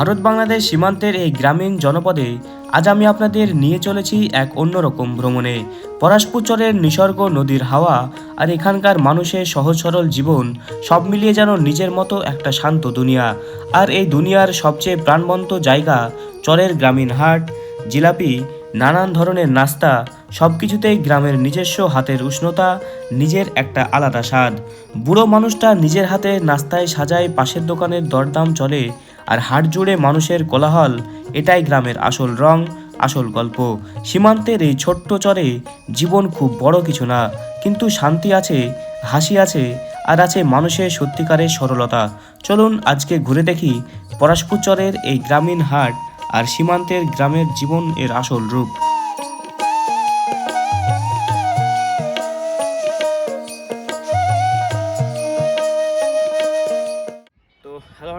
ভারত বাংলাদেশ সীমান্তের এই গ্রামীণ জনপদে আজ আমি আপনাদের নিয়ে চলেছি এক অন্যরকম ভ্রমণে। পরাশপুচরের নিসর্গ, নদীর হাওয়া আর এখানকার মানুষের সহজ সরল জীবন সব মিলিয়ে যেন নিজের মতো একটা শান্ত দুনিয়া। আর এই দুনিয়ার সবচেয়ে প্রাণবন্ত জায়গা চরের গ্রামীণ হাট, জিলাপি, নানান ধরনের নাস্তা সব কিছুতেই গ্রামের নিজস্ব হাতের উষ্ণতা, নিজের একটা আলাদা স্বাদ। বুড়ো মানুষটা নিজের হাতে নাস্তায় সাজায় পাশের দোকানের দরদাম চলে আর হাট জুড়ে মানুষের কোলাহল, এটাই গ্রামের আসল রং, আসল গল্প। সীমান্তের এই ছোট্ট চরে জীবন খুব বড় কিছু না, কিন্তু শান্তি আছে, হাসি আছে, আর আছে মানুষের সত্যিকারের সরলতা। চলুন আজকে ঘুরে দেখি পরাশপুর চরের এই গ্রামীণ হাট আর সীমান্তের গ্রামের জীবন এর আসল রূপ।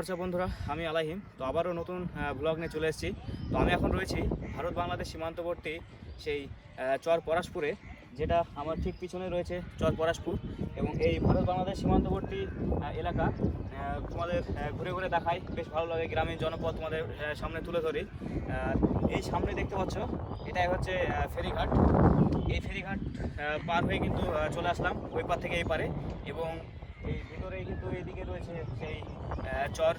তো বন্ধুরা, আমি আলাহিম। তো আবারও নতুন ব্লগ নিয়ে চলে এসেছি। তো আমি এখন রয়েছি ভারত বাংলাদেশ সীমান্তবর্তী সেই চর পরাশপুরে, যেটা আমার ঠিক পিছনে রয়েছে চর পরাশপুর এবং এই ভারত বাংলাদেশ সীমান্তবর্তী এলাকা তোমাদের ঘুরে ঘুরে দেখাই বেশ ভালো লাগে গ্রামীণ জনপদ তোমাদের সামনে তুলে ধরি। এই সামনে দেখতে পাচ্ছ, এটাই হচ্ছে ফেরিঘাট। এই ফেরিঘাট পার হয়ে কিন্তু চলে আসলাম ওই পার থেকে এই পারে এবং এই ভিতরেই কিন্তু এইদিকে রয়েছে সেই চর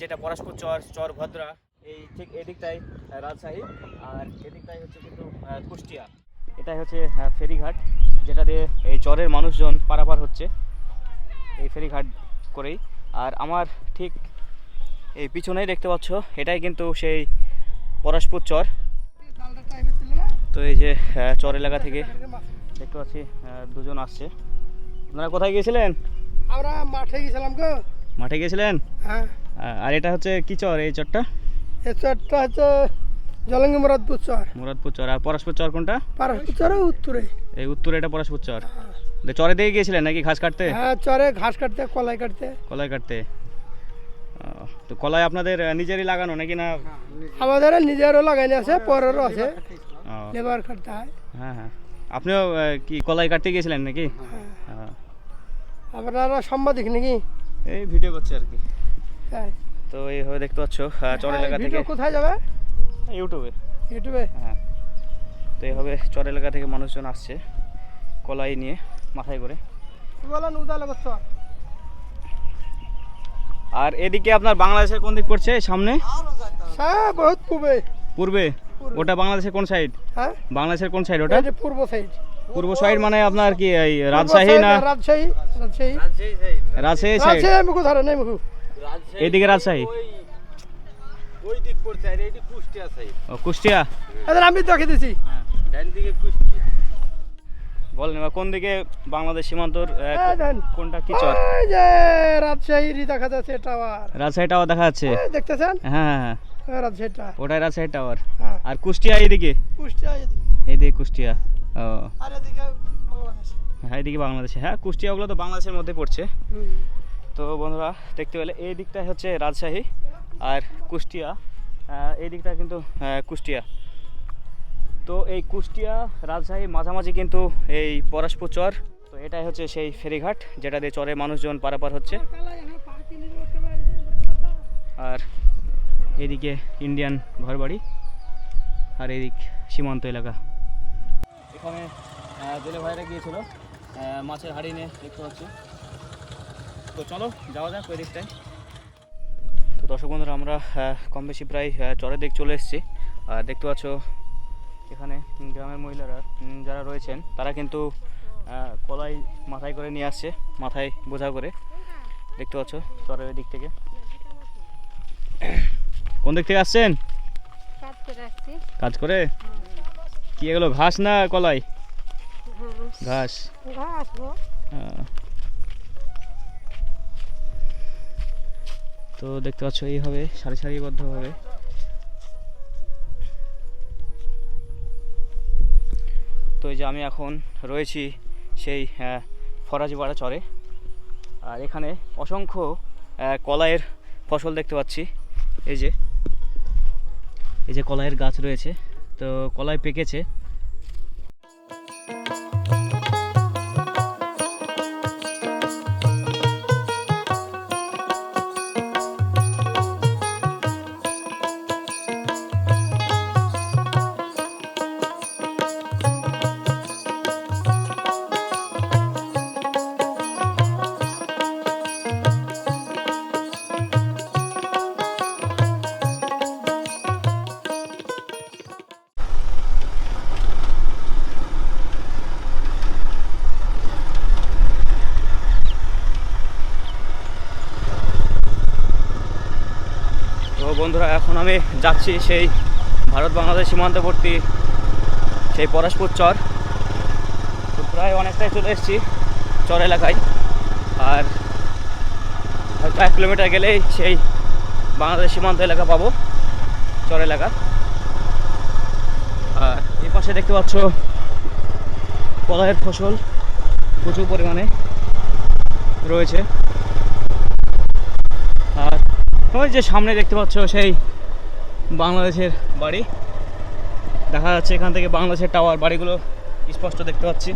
যেটা পরাশপুর চর চর ভদ্রা। এই ঠিক এদিকটাই রাজশাহী, আর এদিকটাই হচ্ছে কিন্তু কুষ্টিয়া। এটাই হচ্ছে ফেরিঘাট, যেটা দিয়ে এই চরের মানুষজন পারাপার হচ্ছে এই ফেরিঘাট করেই। আর আমার ঠিক এই পিছনেই দেখতে পাচ্ছ, এটাই কিন্তু সেই পরাশপুর চর। তো এই যে চর এলাকা থেকে দেখতে পাচ্ছি দুজন আসছে। আপনারা কোথায় গিয়েছিলেন? আমরা মাঠে গেছিলাম গো। মাঠে গিয়েছিলেন হ্যাঁ। আর এটা হচ্ছে কি চর এই চরটা? এই চরটা হচ্ছে জলঙ্গি মুরাদপুর চর। মুরাদপুর চর। আর পরশপুর চর কোনটা? পারস্পুর চরে উত্তরে। এই উত্তরে এটা পরশপুর চর। তো চরে দিকে গিয়েছিলেন নাকি ঘাস কাটতে? হ্যাঁ চরে ঘাস কাটতে কলাই কাটতে। কলাই কাটতে। তো কলাই আপনাদের নিজেরই লাগানো নাকি না? আমাদের নিজেরও লাগাইনি আছে পরেরও আছে। লেবার কাটতে হয়। হ্যাঁ হ্যাঁ। আপনিও কি কলাই কাটতে গিয়েছিলেন নাকি? হ্যাঁ। আপনারা সাংবাদিক নাকি? এই ভিডিও করছি আর কি। তাই? তো এইভাবে দেখতে পাচ্ছ আহ, চর এলাকা থেকে। কোথায় যাবে? ইউটিউবে। ইউটিউবে? হ্যাঁ। তো এইভাবে চর এলাকা থেকে মানুষজন আসছে কলাই নিয়ে মাথায় করে। বলেন উদালগর চর আর এদিকে আপনার বাংলাদেশের কোন দিক পড়ছে সামনে? হ্যাঁ বহুত পূর্বে। পূর্বে। ওটা বাংলাদেশের কোন সাইড হ্যাঁ? বাংলাদেশের কোন সাইড ওটা? পূর্ব সাইড পূর্ব সাইড মানে আপনার কি এই রাজশাহী না? রাজশাহী রাজশাহী। রাজশাহী সাইড। রাজশাহী মুখু ধরে নেই মুখু। এদিকে রাজশাহী? ওই দিক পড়ছে আর এইটি কুষ্টিয়া সাইড। ও কুষ্টিয়া? এদের আমি দেখে দিছি। ডান দিকে কুষ্টিয়া। কোন দিকে বাংলাদেশ সীমান্তর। কোনটা কি চর? যে রাজশাহী দেখা যাচ্ছে টাওয়ার রাজশাহী টাওয়ার দেখা যাচ্ছে। দেখতেছেন? হ্যাঁ হ্যাঁ হ্যাঁ। ওই রাজশাহীটা। ওটাই রাজশাহী টাওয়ার হ্যাঁ। আর কুষ্টিয়া এইদিকে? কুষ্টিয়া এদিকে। এইদিকে কুষ্টিয়া। ও। আর এদিকে বাংলাদেশ। হ্যাঁ এইদিকে বাংলাদেশে। হ্যাঁ কুষ্টিয়া ওগুলো তো বাংলাদেশের মধ্যে পড়ছে। তো বন্ধুরা দেখতে পেলে এই দিকটাই হচ্ছে রাজশাহী আর কুষ্টিয়া। এই দিকটা কিন্তু কুষ্টিয়া। তো এই কুষ্টিয়া রাজশাহী মাঝামাঝি কিন্তু এই পরশপুর চর। তো এটাই হচ্ছে সেই ফেরিঘাট যেটা দিয়ে চরে মানুষজন পারাপার হচ্ছে। আর এদিকে ইন্ডিয়ান ঘরবাড়ি আর এদিক সীমান্ত এলাকা। এখানে জেলে ভাইরা গিয়েছিল মাছের হাড়ি নিয়ে দেখতে পাচ্ছি। তো চলো যাওয়া যাক ওই দিকটায়। তো দর্শক বন্ধুরা আমরা কম বেশি প্রায় চরের দিক চলে এসেছি। আর দেখতে পাচ্ছ এখানে গ্রামের মহিলারা যারা রয়েছেন তারা কিন্তু কলাই মাথায় করে নিয়ে আসছে মাথায় বোঝা করে। দেখতে পাচ্ছ চরের ওই দিক থেকে। কোন দিক থেকে আসছেন? কাজ করে? কি এগুলো ঘাস না কলাই? ঘাস। ঘর তো দেখতে পাচ্ছ এইভাবে সারি সারিবদ্ধভাবে তো এই যে আমি এখন রয়েছি সেই আহ, ফরাজিপাড়া চরে। আর এখানে অসংখ্য আহ, কলাইয়ের ফসল দেখতে পাচ্ছি। এই যে এই যে কলাইয়ের গাছ রয়েছে। তো কলাই পেকেছে। বন্ধুরা, এখন আমি যাচ্ছি সেই ভারত বাংলাদেশ সীমান্তবর্তী সেই পরশপুর চর। তো প্রায় অনেকটাই চলে এসেছি চর এলাকায়। আর হয়তো এক কিলোমিটার গেলেই সেই বাংলাদেশ সীমান্ত এলাকা পাবো, চর এলাকা। আর এই পাশে দেখতে পাচ্ছ কলাইয়ের ফসল প্রচুর পরিমাণে রয়েছে। ওই যে সামনে দেখতে পাচ্ছ সেই বাংলাদেশের বাড়ি। দেখা যাচ্ছে এখান থেকে বাংলাদেশের টাওয়ার, বাড়িগুলো স্পষ্ট দেখতে পাচ্ছি।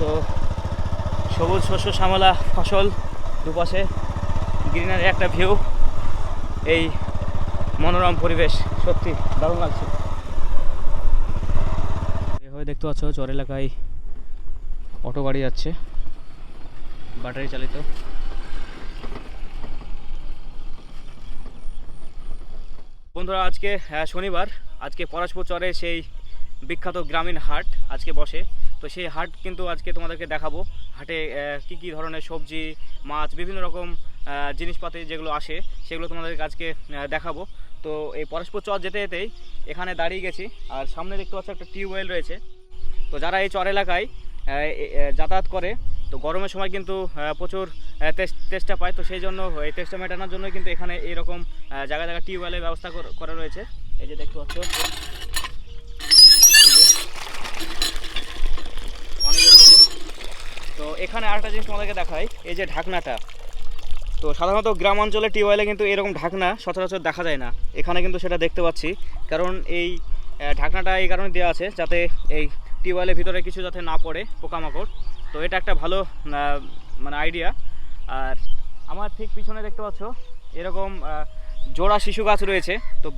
তো সবুজ শস্য শ্যামলা ফসল দুপাশে, গ্রিনারি একটা ভিউ এই মনোরম পরিবেশ, সত্যি দারুণ লাগছে। দেখতে পাচ্ছ চর এলাকায় অটো গাড়ি যাচ্ছে, ব্যাটারি চালিত। বন্ধুরা, আজকে শনিবার, আজকে পরাশপুর চরে সেই বিখ্যাত গ্রামীণ হাট আজকে বসে। তো সেই হাট কিন্তু আজকে তোমাদেরকে দেখাবো। হাটে কি কি ধরনের সবজি, মাছ, বিভিন্ন রকম জিনিসপাতি যেগুলো আসে, সেগুলো তোমাদেরকে আজকে দেখাবো। তো এই পরস্পর চর যেতে যেতেই এখানে দাঁড়িয়ে গেছি, আর সামনে দেখতে পাচ্ছ একটা টিউবওয়েল রয়েছে। তো যারা এই চর এলাকায় যাতায়াত করে। তো গরমের সময় কিন্তু প্রচুর তেষ্টা পায়। তো সেই জন্য এই তেষ্টা মেটানোর জন্য কিন্তু এখানে এইরকম আহ, জায়গায় জায়গায় টিউবওয়েলের ব্যবস্থা করা রয়েছে। এই যে দেখতে পাচ্ছ। তো এখানে আরেকটা জিনিস তোমাদেরকে দেখাই এই যে ঢাকনাটা। তো সাধারণত গ্রাম অঞ্চলে টিউবওয়েলে কিন্তু এরকম ঢাকনা সচরাচর দেখা যায় না। এখানে কিন্তু সেটা দেখতে পাচ্ছি। কারণ এই ঢাকনাটা এই কারণে দেওয়া আছে যাতে এই টিউবওয়েলের ভিতরে কিছু যাতে না পড়ে পোকামাকড়। তো এটা একটা ভালো মানে আইডিয়া আর আমার ঠিক পিছনে দেখতে পাচ্ছ, এরকম জোড়া শিশু গাছ রয়েছে। তো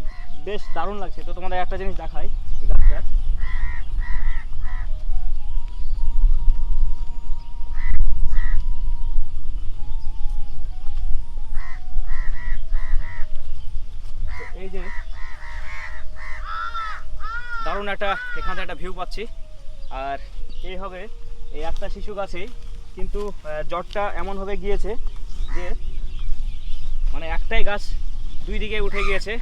বেশ দারুণ লাগছে। তো তোমাদের একটা জিনিস দেখাই এই গাছটা এই যে দারুণ একটা, এখান থেকে একটা ভিউ পাচ্ছি। আর এই হবে, এই একটা শিশু গাছেই। কিন্তু জটটা এমনভাবে গিয়েছে যে মানে একটাই গাছ দুই দিকে উঠে গিয়েছে।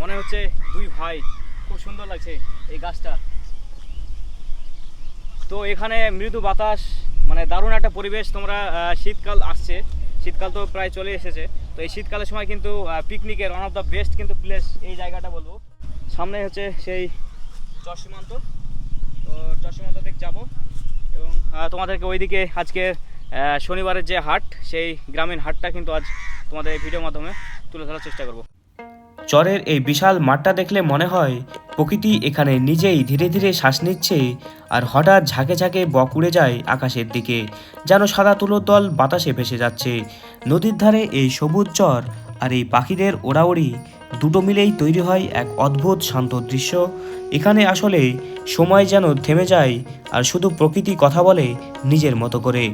মনে হচ্ছে দুই ভাই, খুব সুন্দর লাগছে এই গাছটা। তো এখানে মৃদু বাতাস মানে দারুণ একটা পরিবেশ তোমরা শীতকাল আসছে। শীতকাল তো প্রায় চলে এসেছে। তো এই শীতকালের সময় কিন্তু পিকনিকের ওয়ান অফ দ্য বেস্ট কিন্তু প্লেস এই জায়গাটা বলব। সামনে হচ্ছে সেই চর সীমান্ত। তো দিক যাব এবং তোমাদেরকে ওইদিকে আজকে শনিবারের যে হাট, সেই গ্রামীণ হাটটা কিন্তু আজ তোমাদের এই ভিডিওর মাধ্যমে তুলে ধরার চেষ্টা করব। চরের এই বিশাল মাঠটা দেখলে মনে হয় প্রকৃতি এখানে নিজেই ধীরে ধীরে শ্বাস নিচ্ছে আর হঠাৎ ঝাঁকে ঝাঁকে বক উড়ে যায় আকাশের দিকে, যেন সাদা তুলোর দল বাতাসে ভেসে যাচ্ছে। নদীর ধারে এই সবুজ চর আর এই পাখিদের ওড়াওড়ি দুটো মিলেই তৈরি হয় এক অদ্ভুত শান্ত দৃশ্য। এখানে আসলে সময় যেন থেমে যায় আর শুধু প্রকৃতি কথা বলে নিজের মতো করে।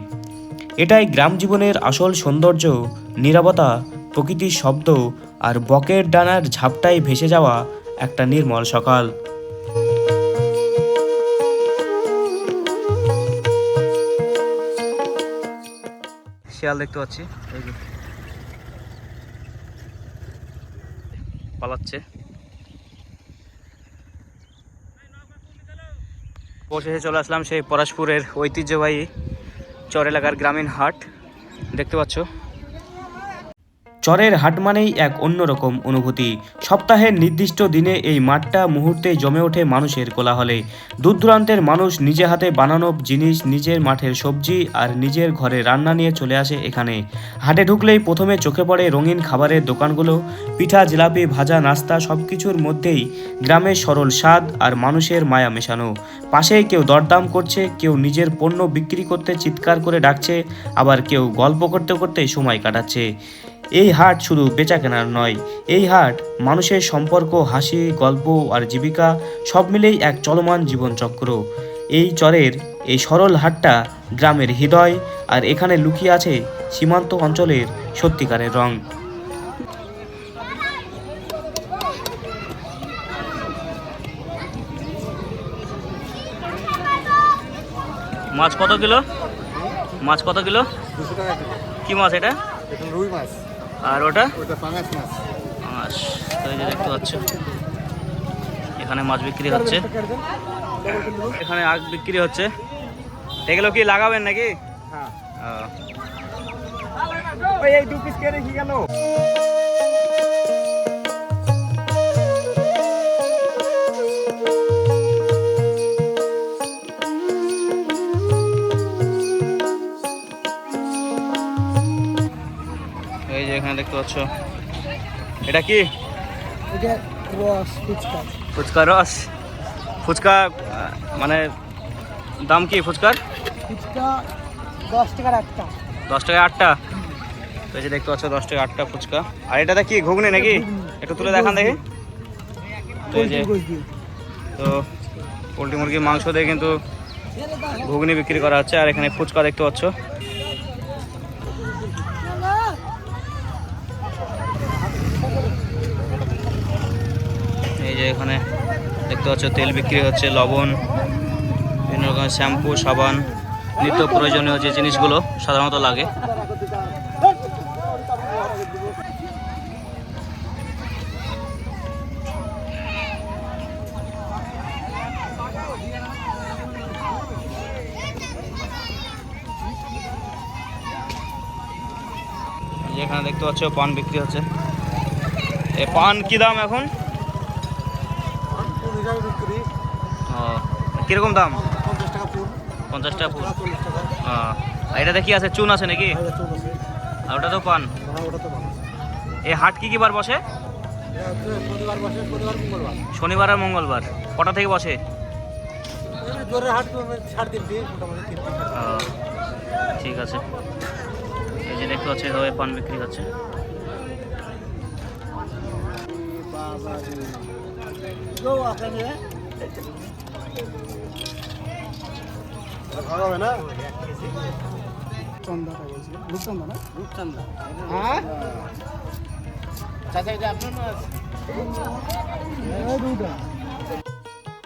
এটাই গ্রাম জীবনের আসল সৌন্দর্য, নীরবতা, প্রকৃতির শব্দ আর বকের ডানার ঝাপটায় ভেসে যাওয়া একটা নির্মল সকাল। শিয়াল দেখতে পাচ্ছি এই যে পালাচ্ছে। অবশেষে চলে আসলাম সেই পরাশপুরের ঐতিহ্যবাহী চর এলাকার গ্রামীণ হাট। দেখতে পাচ্ছ? চরের হাট মানেই এক অন্যরকম অনুভূতি। সপ্তাহের নির্দিষ্ট দিনে এই মাঠটা মুহূর্তে জমে ওঠে মানুষের কোলাহলে। দূর দূরান্তের মানুষ নিজে হাতে বানানো জিনিস, নিজের মাঠের সবজি আর নিজের ঘরে রান্না নিয়ে চলে আসে এখানে। হাটে ঢুকলেই প্রথমে চোখে পড়ে রঙিন খাবারের দোকানগুলো, পিঠা, জিলাপি, ভাজা, নাস্তা সব কিছুর মধ্যেই গ্রামের সরল স্বাদ আর মানুষের মায়া মেশানো। পাশেই কেউ দরদাম করছে, কেউ নিজের পণ্য বিক্রি করতে চিৎকার করে ডাকছে, আবার কেউ গল্প করতে করতে সময় কাটাচ্ছে। এই হাট শুধু বেচা কেনার নয় এই হাট মানুষের সম্পর্ক হাসি গল্প আর জীবিকা সব মিলেই এক চলমান জীবনচক্র। এই চরের এই সরল হাটটা গ্রামের হৃদয় আর এখানে লুকিয়ে আছে সীমান্ত অঞ্চলের সত্যিকারের রং। মাছ কত কিলো? মাছ কত কিলো। কি মাছ এটা? এটা রুই মাছ। আর ওটা? পাঙাশ তো যে দেখতে পাচ্ছ। এখানে মাছ বিক্রি হচ্ছে। এখানে আগ বিক্রি হচ্ছে। এগুলো কি লাগাবেন নাকি? হ্যাঁ। এই দু পিস কেটে কি গেল? এখানে দেখতে পাচ্ছ। এটা কি? এটা ফুচকা। রস? ফুচকা মানে দাম কি ফুচকার? ফুচকা দশ টাকার আটটা। তো এই যে দেখতে পাচ্ছ দশ টাকা আটটা ফুচকা। আর এটাতে কি ঘুগনি নাকি? একটু তুলে দেখান দেখি। তো এই যে তো পোলট্রি মুরগির মাংস দিয়ে কিন্তু ঘুগনি বিক্রি করা হচ্ছে। আর এখানে ফুচকা দেখতে পাচ্ছ। যে এখানে দেখতে পাচ্ছ, তেল বিক্রি হচ্ছে, লবণ, বিভিন্ন রকমের শ্যাম্পু, সাবান, নিত্য প্রয়োজনীয় যে জিনিসগুলো সাধারণত লাগে। এখানে দেখতে পাচ্ছ, পান বিক্রি হচ্ছে। এ পান কি দাম এখন? বিক্রি। ও কীরকম দাম? পঞ্চাশ টাকা ফুল। পঞ্চাশ টাকা ফুল। আর এটাতে কি আছে? চুন আছে নাকি? আর ওটা তো পান। হ্যাঁ এই হাট কি কি বার বসে? শনিবার আর মঙ্গলবার। কটা থেকে বসে? ঠিক আছে। এই যে দেখতে পাচ্ছি এভাবে পান বিক্রি হচ্ছে।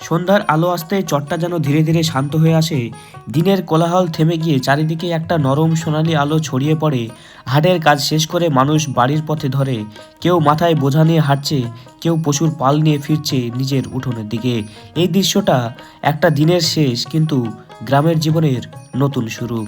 সন্ধ্যার আলো আসতে চটটা যেন ধীরে ধীরে শান্ত হয়ে আসে। দিনের কোলাহল থেমে গিয়ে চারিদিকে একটা নরম সোনালি আলো ছড়িয়ে পড়ে। হাটের কাজ শেষ করে মানুষ বাড়ির পথে ধরে। কেউ মাথায় বোঝা নিয়ে হাঁটছে, কেউ পশুর পাল নিয়ে ফিরছে নিজের উঠোনের দিকে। এই দৃশ্যটা একটা দিনের শেষ, কিন্তু গ্রামের জীবনের নতুন শুরু।